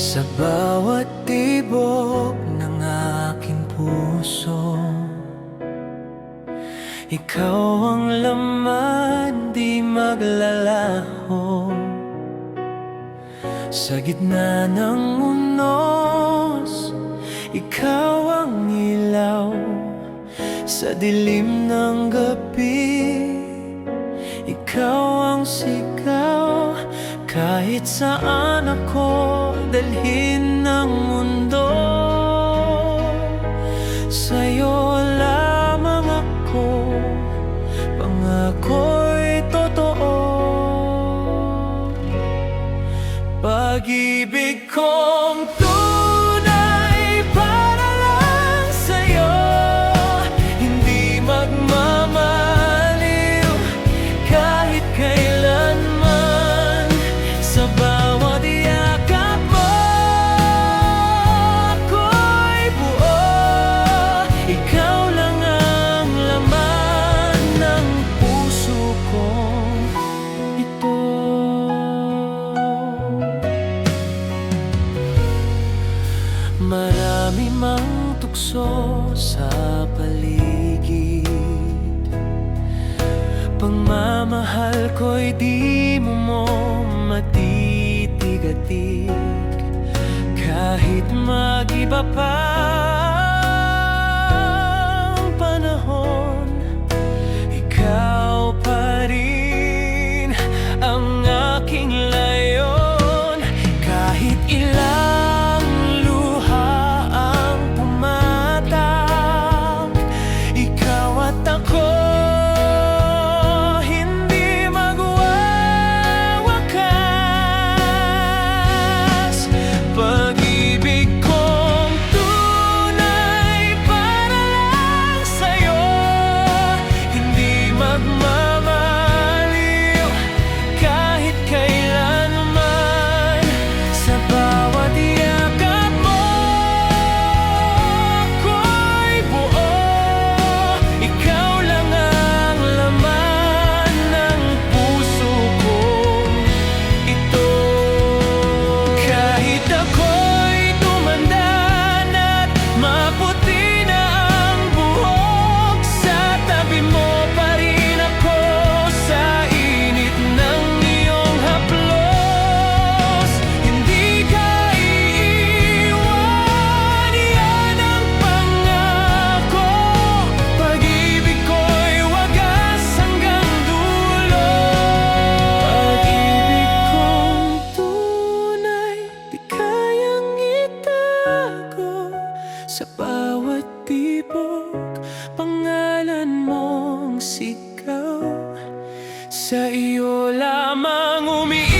Sa bawat tibok ng aking puso Ikaw ang laman di maglalaho. Sa gitna ng unos Ikaw ang ilaw. Sa dilim ng gabi Ikaw ang sigaw. Kahit saan ako Dalhin ng mundo. Sa'yo lamang ako Pangako'y totoo. Pag-ibig kong tunay Marami mang tukso sa paligid. Pagmamahal ko'y di mo mo matitigatig. Kahit mag-iba pa Sa bawat tibok Pangalan mong sigaw. Sa iyo lamang umiikot